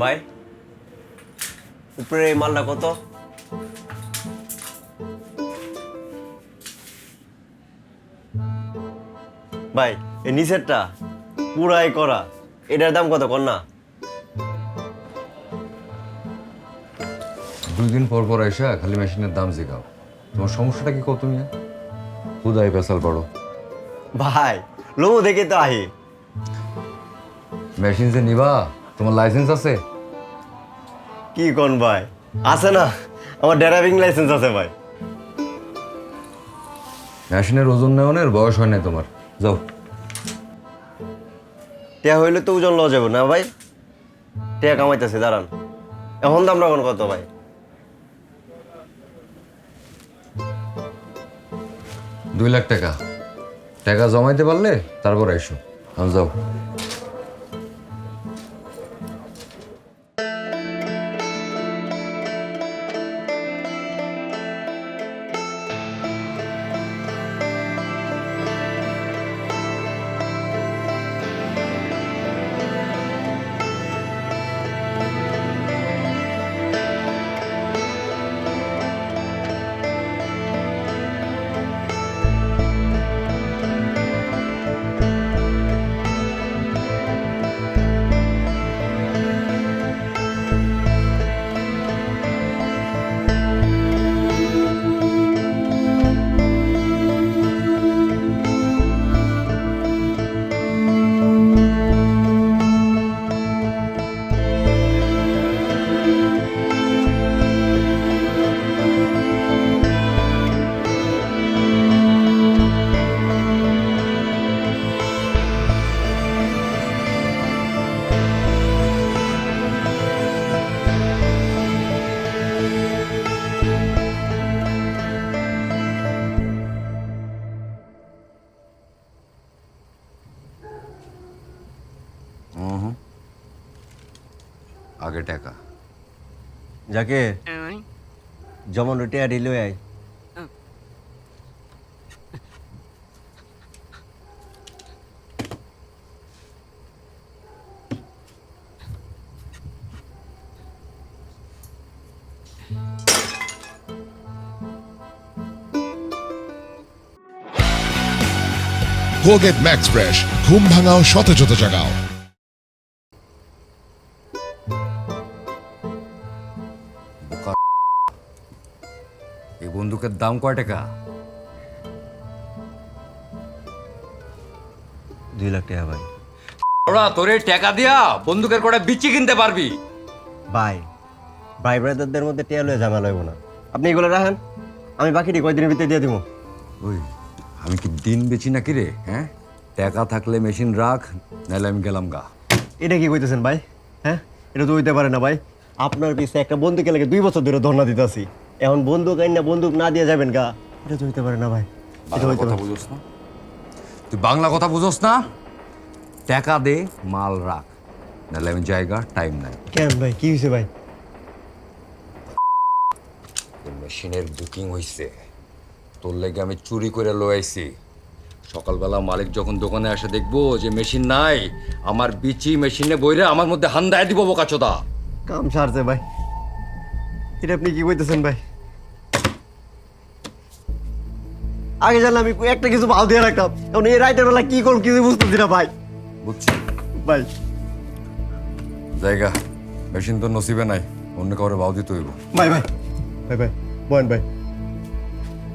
ভাই উপরে এই মালটা কত? ভাই এই নিচেরটা পুরাই করা। এটার দাম কত কর না দুই দিন পর পর এসে খালি মেশিনের দাম জিগাও। তোমার সমস্যাটা কি কত মিয়া খুদাই পেশাল পড়ো ভাই লোমো দেখে তো আহি। মেশিন যে নিবা তোমার লাইসেন্স আছে? কি কোন ভাই? আছে না? আমার ড্রাইভিং লাইসেন্স আছে ভাই। মেশিনের ওজন নেওয়ানের বয়স হয় না তোমার। যাও। টিয়া হইলে তো ওজন লওয়া যাবে না ভাই। টিয়া কামাইতেছে দাঁড়ান। এখন দাম রাখুন কত ভাই? দুই লাখ টাকা। টাকা জমাইতে পারলে তারপর এসো আমি যাও। যাকে? যেমন টিয়া দিলে আয়। কোলগেট ম্যাক্স ফ্রেশ ঘুম ভাঙাও সতেজতা জাগাও। এই বন্দুকের দাম কয় টাকা? দুই লাখ টাকা ভাই। ওরা তোরে টাকা দিয়া বন্দুকের কটা বিচি কিনতে পারবি। ভাই ভাই ব্রাদারদের মধ্যে টিয়া লয়ে ঝামেলা হইব না। আপনি এগুলো রাখেন আমি বাকিটি কয়দিনের ভিতরে দিয়ে দিব। ওই আমি কি দিন বেচি নাকি রে হ্যাঁ? টাকা থাকলে মেশিন রাখ নাহলে আমি গেলাম গা। এটা কি কইতেছেন ভাই? হ্যাঁ? এটা তো হইতে পারে না ভাই। আপনার পিছে একটা বন্দুকের লাগে দুই বছর ধরে ধর্ণা দিতেছি এখন বন্দুক আইন না বন্দুক না দিয়ে যাবেন গা। এটা তো হইতে পারে না ভাই। এটা হইতে কথা পারে। বুঝোস না? তুই বাংলা কথা বুঝোস না? টাকা দে মাল রাখ। নাহলে আমি জায়গা টাইম নাই। কেন ভাই? কি হয়েছে ভাই? মেশিনের বুকিং হইছে। তোর লেগে আমি চুরি করে লইছি সকালবেলা মালিক যখন দোকানে আসে দেখব যে মেশিন নাই আমার বিচি মেশিনে বইরে আমার মধ্যে হান্দায় দিব বোকাচোদা। কাম সারছে ভাই। এটা আপনি কি কইতেছেন ভাই? আগে জানলে আমি একটা কিছু ভাও দিয়ে রাখতাম এখন এই রাইতের বেলা কি করব কিছু বুঝতেছি না ভাই। বুঝছি। ভাই। জায়গা মেশিন তো নসিবে নাই অন্য কাউরে বাউ দিতে হইব। ভাই ভাই ভাই ভাই বয়েন ভাই।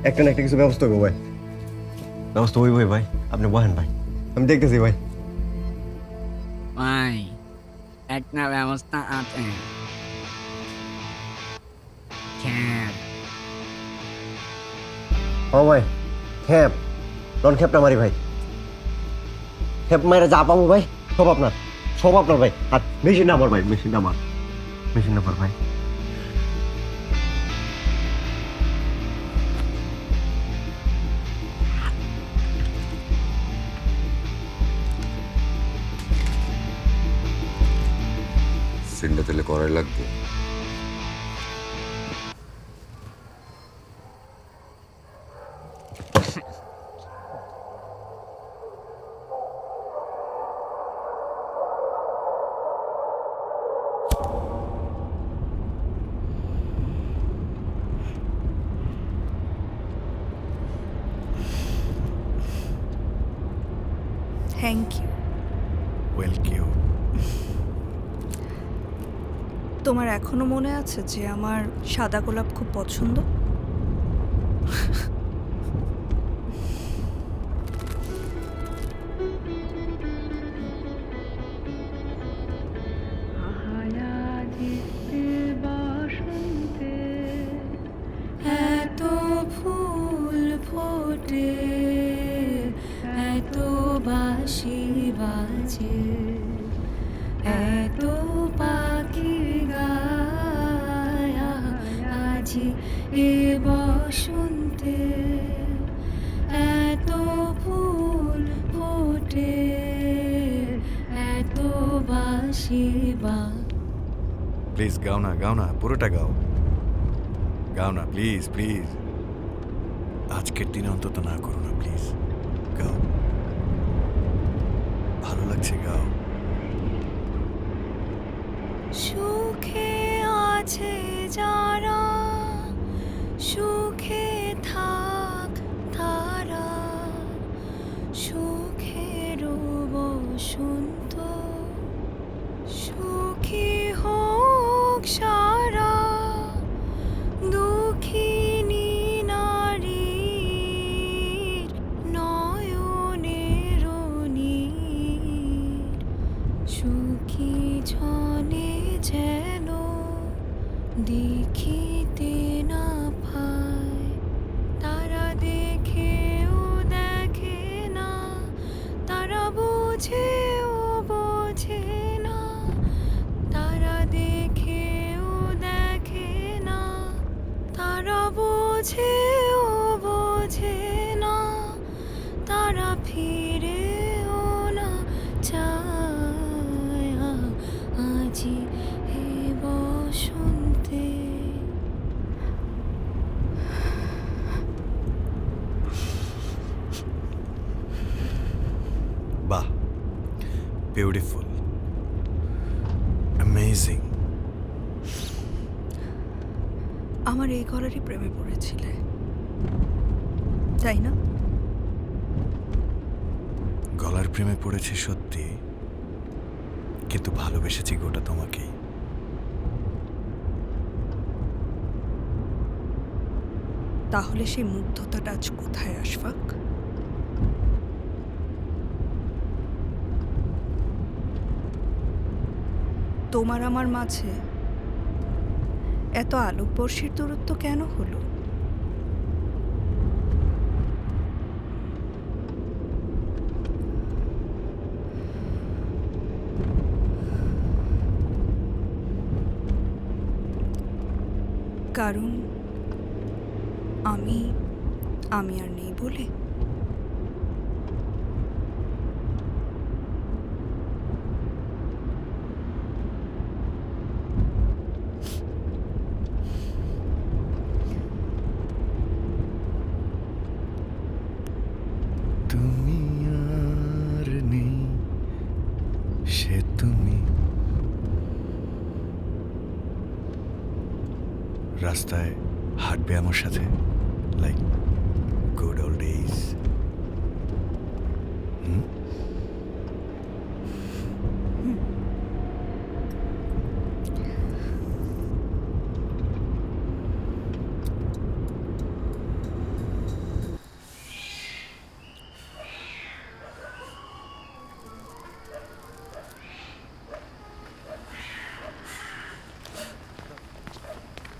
একটা না একটা কিছু ব্যবস্থা করব ভাই। ব্যবস্থা হইবই ভাই আপনি বহেন ভাই। আমি দেখতেছি ভাই। ভাই একটা ব্যবস্থা আছে। ও ভাই। খেপ। লন খেপটা মারি ভাই। খেপ মারে যা পাবো ভাই, সব আপনার সব আপনার ভাই। আর মেশিন আমার ভাই, মেশিন আমার মেশিন আমার ভাই। সিনটা তেলে করাই লাগবে। থ্যাংক ইউ ওয়েল কিউ তোমার এখনও মনে আছে যে আমার সাদা গোলাপ খুব পছন্দ? আজি এ বসন্তে এত ফুল ফোটে এত বাসি বা। প্লিজ গাও না গাও না পুরোটা গাও। গাও না প্লিজ প্লিজ আজকের দিনে অন্তত না করো না প্লিজ গাও। ভালো লাগছে গাও। সুখে আছে যারা সুখে বিউটিফুল অ্যামেজিং আমার এই গলারই প্রেমে পড়েছিলে। তাই না? গলার প্রেমে পড়েছি সত্যি কিন্তু ভালোবেসেছি গোটা তোমাকেই। তাহলে সেই মুগ্ধতাটা আজ কোথায় আশফাক? তোমার আমার মাঝে? এত আলোকবর্ষের দূরত্ব কেন হলো? কারণ আমি আমি আর নেই বলে তুমি আর নেই সে তুমি রাস্তায় হাঁটবে আমার সাথে like good old days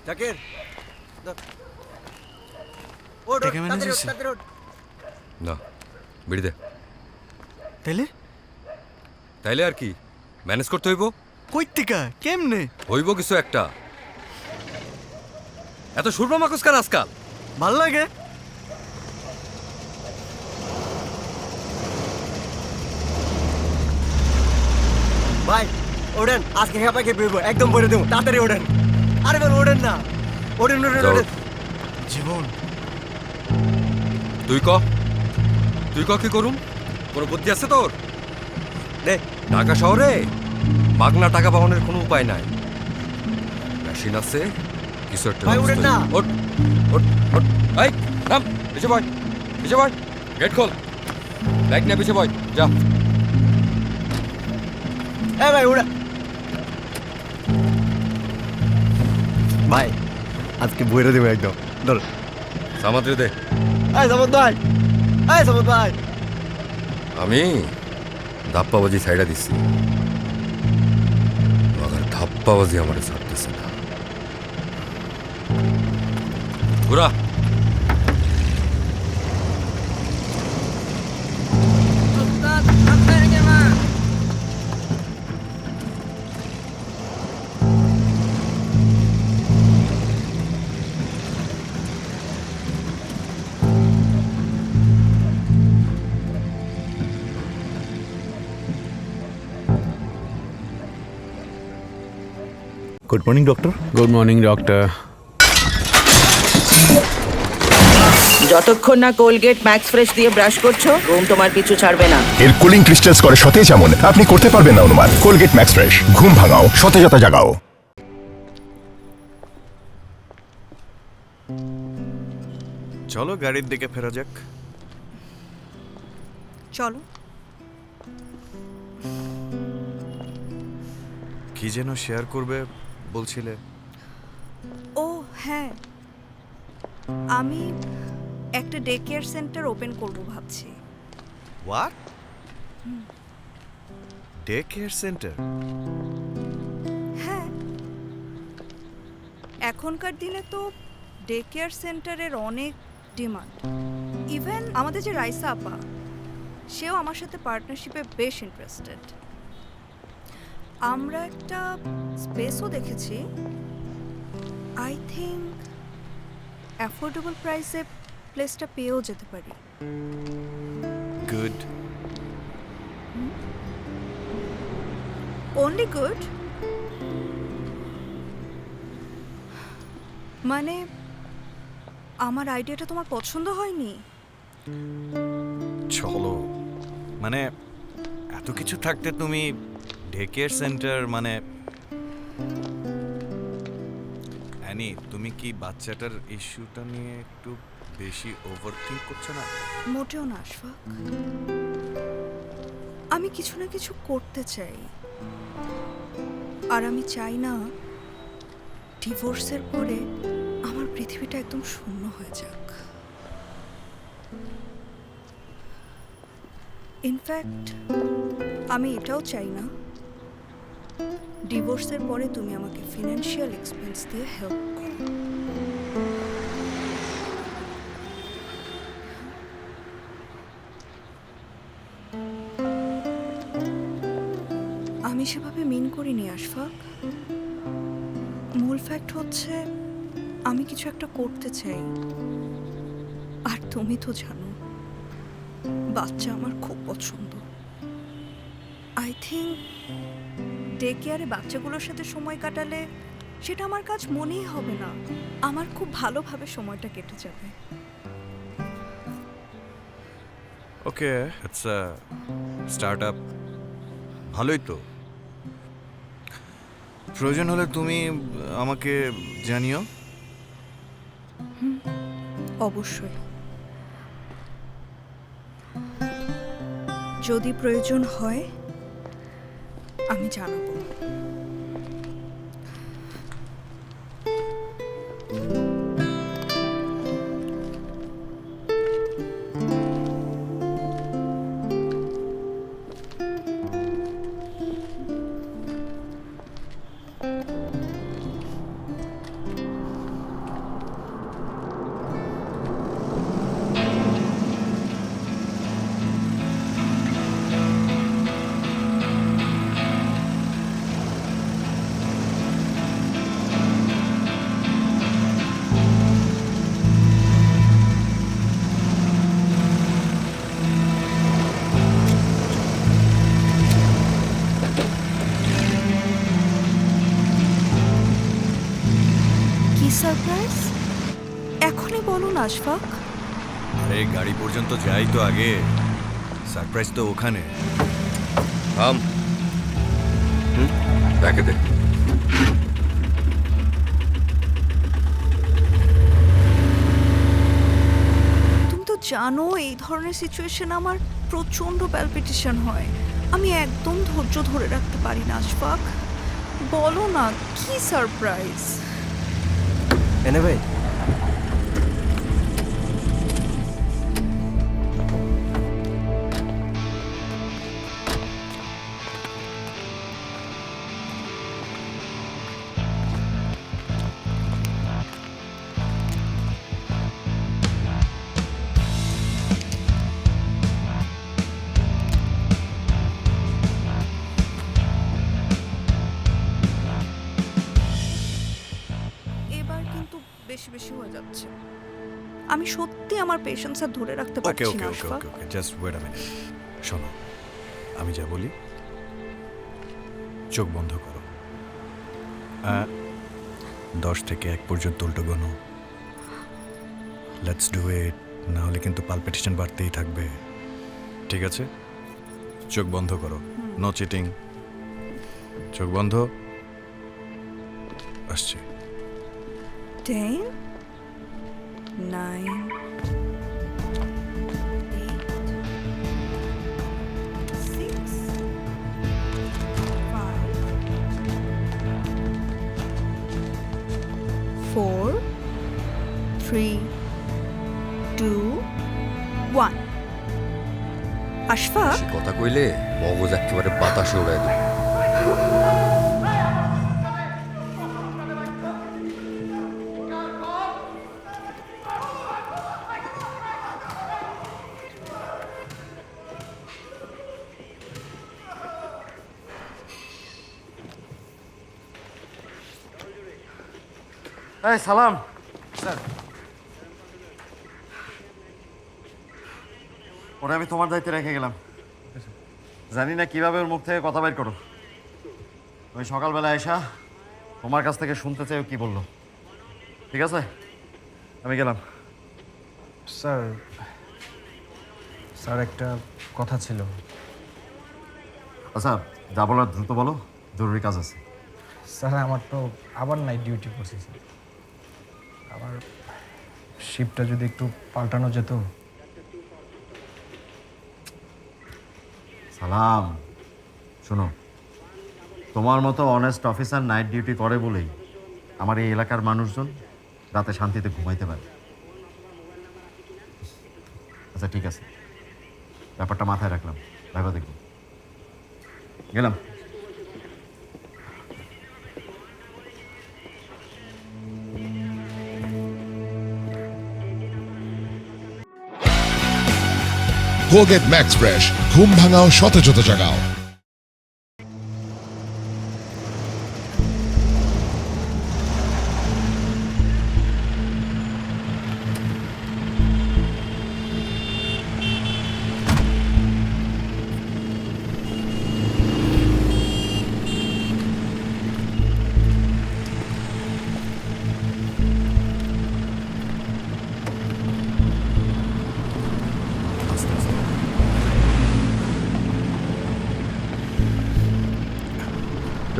Zakir! না বিড়ি দে তাইলে তাইলে আর কি? ম্যানেজ করতে হইব? কেমনে? হইব কিছু একটা। এত সুরমা মাকুস কেন আজকাল? ভালো লাগে। ভাই ওড়েন। আজকে খেপা খেপে একদম বলে দেবো। তাড়াতাড়ি ওড়েন। আরে ওড়েন না। ওড়েন যাও। ওড়েন। জীবন। তুই ক। তুই ক কি করুম? কোনো বুদ্ধি আছে তোর? দে ঢাকা শহরে মাগনা টাকা পাওয়ানোর কোনো উপায় নাই। মেশিন আছে কিছু একটা। ওঠ ওঠ ওঠ। এই নাম পিছে বয় পিছে বয় গেট খোল। লাইট না পিছে বয় যা। এ ভাই উড়া। ভাই আজকে বইরে দেবো একদম। ধর। সামাত্রে দে। এই সামত ভাই এই সামত ভাই আমি ধাপ্পাবাজি সাইডা দিচ্ছি মগর ধাপ্পাবাজি আমার ছাড়তেছে না ঘুরা good morning doctor good morning doctor যতক্ষণ না কোলগেট ম্যাক্স ফ্রেশ দিয়ে ব্রাশ করছ ঘুম তোমার পিছু ছাড়বে না। এর কুলিং ক্রিস্টালস করে সতেজ এমন আপনি করতে পারবেন না অনুমান। কোলগেট ম্যাক্স ফ্রেশ ঘুম ভাঙাও সতেজতা জাগাও। চলো গাড়ির দিকে ফেরা যাক। চলো। কি যেন শেয়ার করবে? বলছিলে। ও হ্যাঁ। আমি একটা ডে কেয়ার সেন্টার ওপেন করব ভাবছি। হোয়াট ডে কেয়ার সেন্টার হ্যাঁ। এখনকার দিনে তো ডে কেয়ার সেন্টারের অনেক ডিমান্ড ইভেন আমাদের যে রাইসা আপা সেও আমার সাথে পার্টনারশিপে বেশ ইন্টারেস্টেড আমরা একটা স্পেসও দেখেছি। আই থিঙ্ক অ্যাফোর্ডেবল প্রাইসে প্লেসটা পেয়েও যেতে পারি। গুড অনলি গুড মানে আমার আইডিয়াটা তোমার পছন্দ হয়নি? চলো। মানে এত কিছু থাকতে তুমি ডে কেয়ার সেন্টার মানে অ্যানি তুমি কি বাচ্চাটার ইস্যুটা নিয়ে একটু বেশি ওভার থিঙ্ক করছ না? মোটেও না, আশফাক। আমি কিছু না কিছু করতে চাই। আর আমি চাই না ডিভোর্সের পরে আমার পৃথিবীটা একদম শূন্য হয়ে যাক। ইনফ্যাক্ট আমি এটাও চাই না ডিভোর্সের পরে তুমি আমাকে ফিনান্সিয়াল এক্সপেন্স দিয়ে হেল্প করো। আমি সেভাবে মিন করিনি আশফাক। মূল ফ্যাক্ট হচ্ছে, আমি কিছু একটা করতে চাই। আর তুমি তো জানো, বাচ্চা আমার খুব পছন্দ। আই থিঙ্ক ডে কেয়ারে বাচ্চাগুলোর সাথে সময় কাটালে সেটা আমার কাজ মনেই হবে না। আমার খুব ভালোভাবে সময়টা কেটে যাবে। ওকে আচ্ছা স্টার্ট আপ ভালোই তো। প্রয়োজন হলে তুমি আমাকে জানিও। অবশ্যই। যদি প্রয়োজন হয় আমি জানাব। আশফাক? আরে গাড়ি পর্যন্ত যাই তো আগে। সারপ্রাইজ তো ওখানে। থাম। দেখে দে। তুমি তো জানো এই ধরনের সিচুয়েশন আমার প্রচণ্ড প্যালপিটেশন হয়। আমি একদম ধৈর্য ধরে রাখতে পারি না আশফাক। বলো না কি সারপ্রাইজ? এনে ভাই আমি সত্যি আমার পেশেন্স আর ধরে রাখতে ওকে পারছি ওকে না okay Ashfaq. Okay okay just wait a minute শোনো আমি যা বলি চোখ বন্ধ করো। আহ, দশ থেকে এক পর্যন্ত উল্টো গনো লেটস ডু ইট না হলে কিন্তু পালপিটেশন বাড়তেই থাকবে। ঠিক আছে? চোখ বন্ধ করো। নো চিটিং চোখ বন্ধ। আসছে। Ten five four three two one Ashfaq? কথা কইলে মগজ একেবারে বাতাসে উড়াই দেবে। এই সালাম। স্যার। ওটা আমি তোমার দায়িত্বে রেখে গেলাম। জানি না কীভাবে ওর মুখ থেকে কথা বের করো। ওই সকালবেলা এসা তোমার কাছ থেকে শুনতে চাই ও কি বলল। ঠিক আছে? আমি গেলাম। স্যার স্যার একটা কথা ছিল। আচ্ছা যা বলার দ্রুত বলো জরুরি কাজ আছে। স্যার আমার তো আবার নাইট ডিউটি করছি স্যার। আমার শিপটা যদি একটু পাল্টানো যেত। সালাম। শোনো, তোমার মতো অনেস্ট অফিসার নাইট ডিউটি করে বলেই আমার এই এলাকার মানুষজন রাতে শান্তিতে ঘুমাইতে পারে। আচ্ছা ঠিক আছে। ব্যাপারটা মাথায় রাখলাম। ভাইবা দেখব গেলাম। কোলগেট ম্যাক্স ফ্রেশ ঘুম ভাঙাও সতেজতা জাগাও।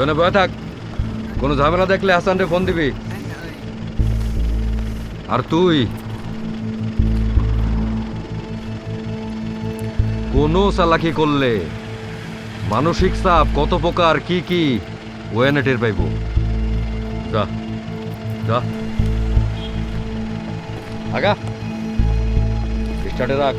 জনে বয়ে থাক। কোনো ঝামেলা দেখলে হাসানরে ফোন দিবি। আর তুই? কোনো চালাকি করলে মানসিক চাপ কত প্রকার, কি কি, ওয়ানে টের পাইব। যা যা। আগা। স্টার্টে রাখ।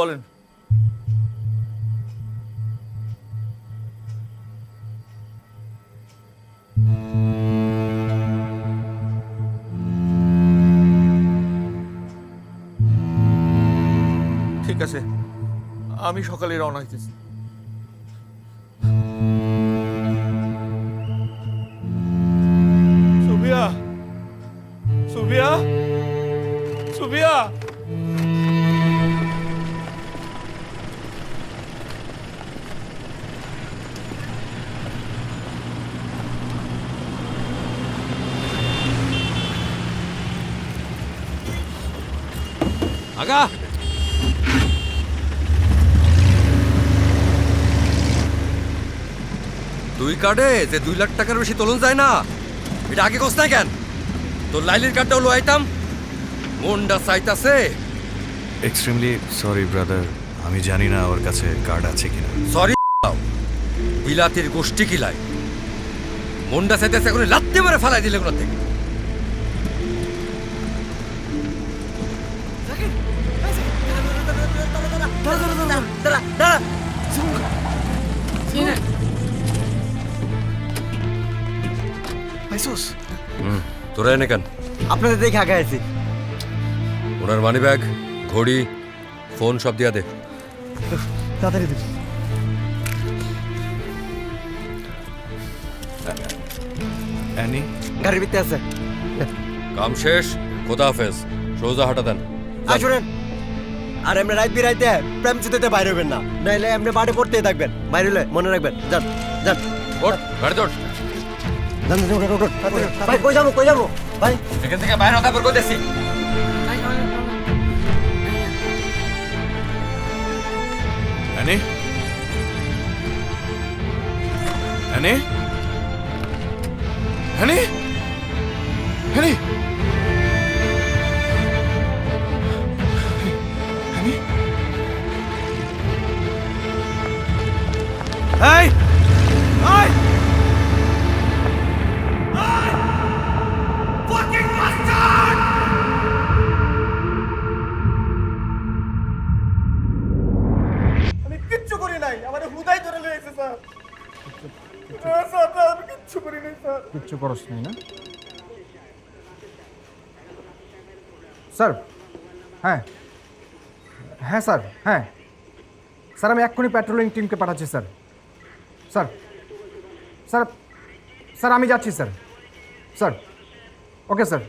বলেন। ঠিক আছে আমি সকালে রওনা হইতেছি। সুবিয়া সুবিয়া সুবিয়া। আগা দুই কার্ডে যে দুই লাখ টাকার বেশি তোলন যায় না এটা আগে কস না কেন? তোর লাইলির কার্ডটাও লো আইতাম। মনটা চাইতাছে। এক্সট্রিমলি সরি ব্রাদার আমি জানি না ওর কাছে কার্ড আছে কিনা। সরি বিলাতির গোষ্ঠী কি কিলাই মনটা চাইতেছে এখন লাত্তি মারে ফালাই দিলে কোনো থেকে তোরা এনে কেন? আপনাদের দেখে আগে আছি ওনার মানি ব্যাগ ঘড়ি ফোন সব দিয়া দে। তাড়াতাড়ি দিন। অ্যানি? গাড়ির ভিতরে আছে। কাম শেষ খোদা হাফেজ। সোজা হাঁটা দেন। যান। আর এমনি রাত বিরাইতে প্রেম চুতিতে বাইরে হবেন না। নাইলে এমনি বাড়ি পড়তেই থাকবেন। বাইরে হলে মনে রাখবেন। যান যান। ওঠ গাড়ি তোর যান যান, ওঠো, ওঠো, ওঠো। ভাই কই যাব কই যাব? ভাই। এখান থেকে বাইরে হতে পারব দেখছি। অ্যানি অ্যানি অ্যানি অ্যানি এই এই আমি কিচ্ছু করি নাই। আমার হুদাই ধরে লেগেছে স্যার। আমি কিচ্ছু করি নাই স্যার। কিচ্ছু করস নাই না? স্যার হ্যাঁ। হ্যাঁ স্যার হ্যাঁ। স্যার আমি এক্ষুনি পেট্রোলিং টিমকে পাঠাচ্ছি স্যার। স্যার স্যার স্যার আমি যাচ্ছি স্যার স্যার ওকে স্যার